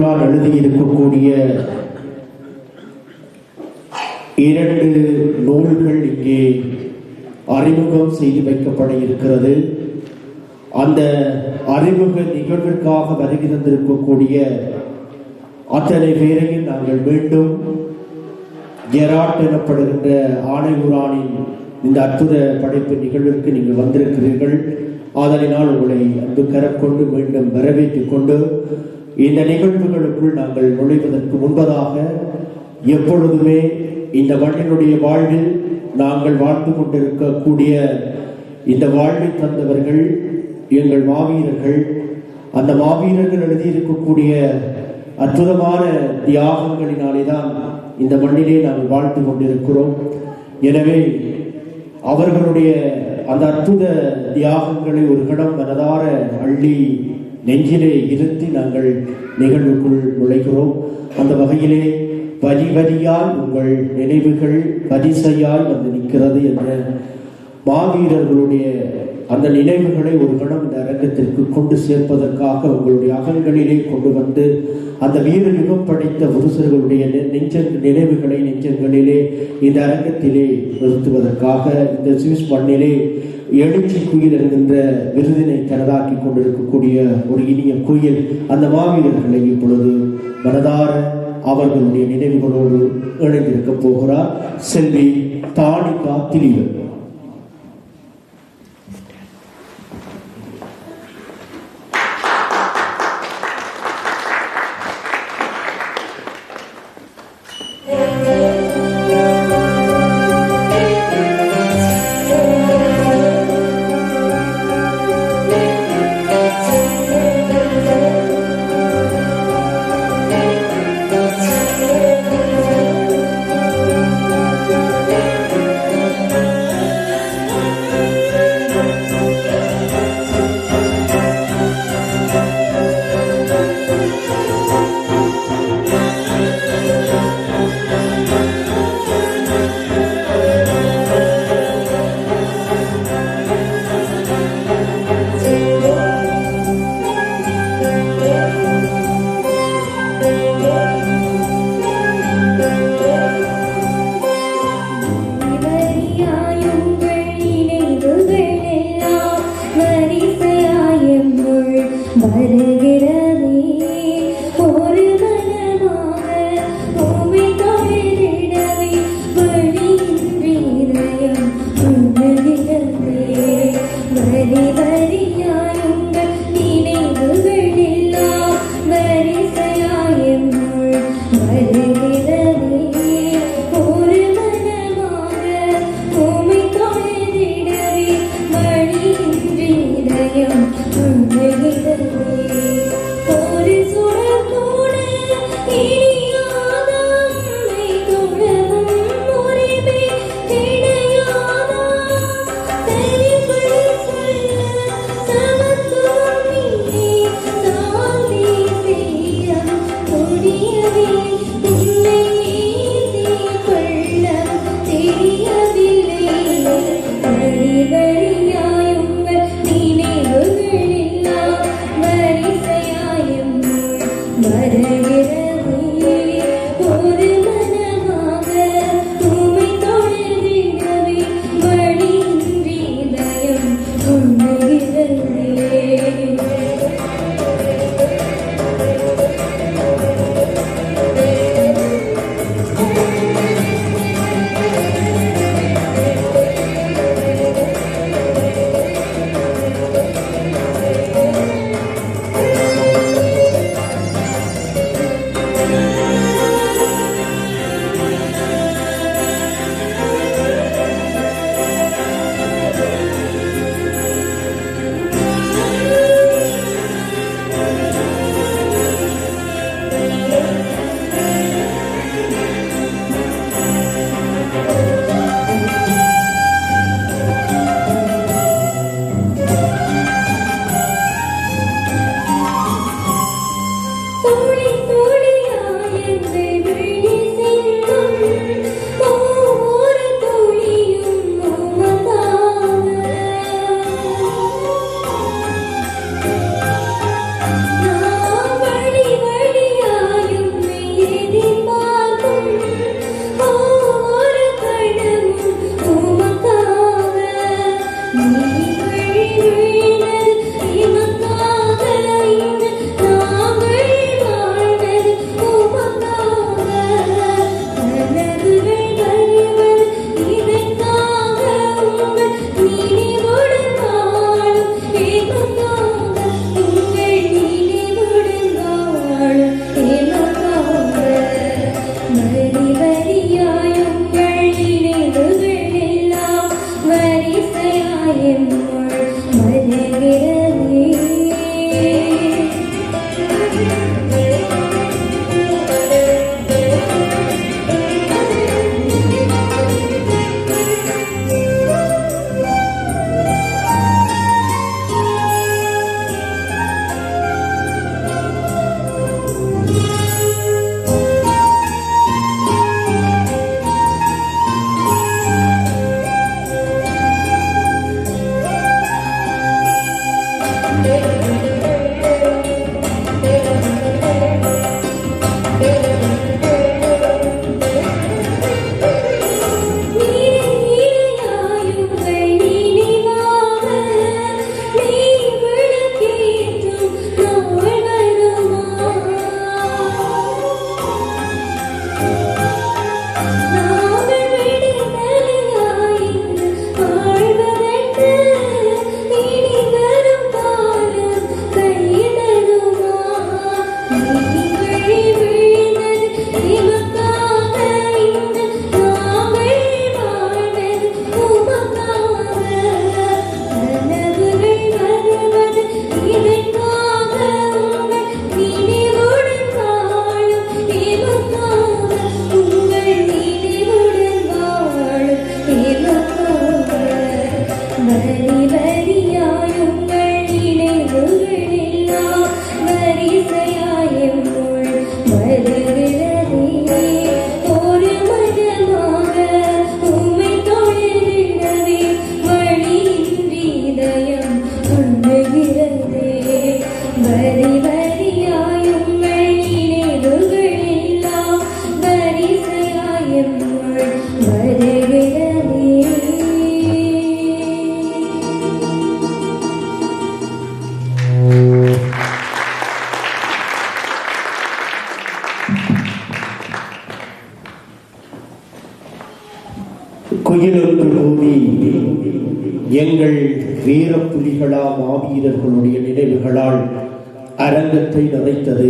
எழுதியிருக்கக்கூடிய இரண்டு நூல்கள் இங்கே அறிமுகம் செய்து வைக்கப்பட இருக்கிறது. அந்த அறிமுக நிகழ்விற்காக வருகை தந்திருக்கக்கூடிய அத்தனை பேரையும் நாங்கள் மீண்டும் ஜெராட் எனப்படுகின்ற ஆணையூரானின் இந்த அற்புத படைப்பு நிகழ்விற்கு நீங்கள் வந்திருக்கிறீர்கள். ஆதலினால் உங்களை அன்பு கரக்கொண்டு மீண்டும் வரவேற்றுக் கொண்டு இந்த நிகழ்வுகளுக்குள் நாங்கள் நுழைவதற்கு முன்பதாக எப்பொழுதுமே இந்த மண்ணினுடைய வாழ்வில் நாங்கள் வாழ்ந்து கொண்டிருக்கக்கூடிய இந்த வாழ்வை தந்தவர்கள் எங்கள் மாவீரர்கள் அந்த மாவீரர்கள் எழுதியிருக்கக்கூடிய அற்புதமான தியாகங்களினாலே தான் இந்த மண்ணிலே நாங்கள் வாழ்ந்து கொண்டிருக்கிறோம். எனவே அவர்களுடைய அந்த அற்புத தியாகங்களை ஒரு கடம் மனதார அள்ளி நெஞ்சிலே இருத்தி நாங்கள் நிகழ்வுக்குள் நுழைகிறோம். அந்த வகையிலே வரி வரியால் உங்கள் நினைவுகள் வரிசையால் வந்து நிற்கிறது என்ற மாவீரர்களுடைய அந்த நினைவுகளை ஒரு கணம் இந்த அரங்கத்திற்கு கொண்டு சேர்ப்பதற்காக உங்களுடைய அகங்களிலே கொண்டு வந்து அந்த வீர யுகம் படைத்த புருஷர்களுடைய நெ- நெஞ்ச நினைவுகளை நெஞ்சங்களிலே இந்த அரங்கத்திலே நிறுத்துவதற்காக இந்த சுவிஸ் மண்ணிலே எழுச்சி குயில் என்கின்ற விருதினை தனதாக்கி கொண்டிருக்கக்கூடிய ஒரு இனிய குயில் அந்த மாவீரர்களை இப்பொழுது மனதார அவர்களுடைய நினைவுகளோடு இணைந்திருக்க போகிறார். செல்வி தானிகா திலீபன் வருகிறதே ஒரு கூலி கூலி குயிலுக்கு கூடி எங்கள் வீர புலிகளா மாவீரர்களுடைய நினைவுகளால் அரங்கத்தை நிறைத்தது.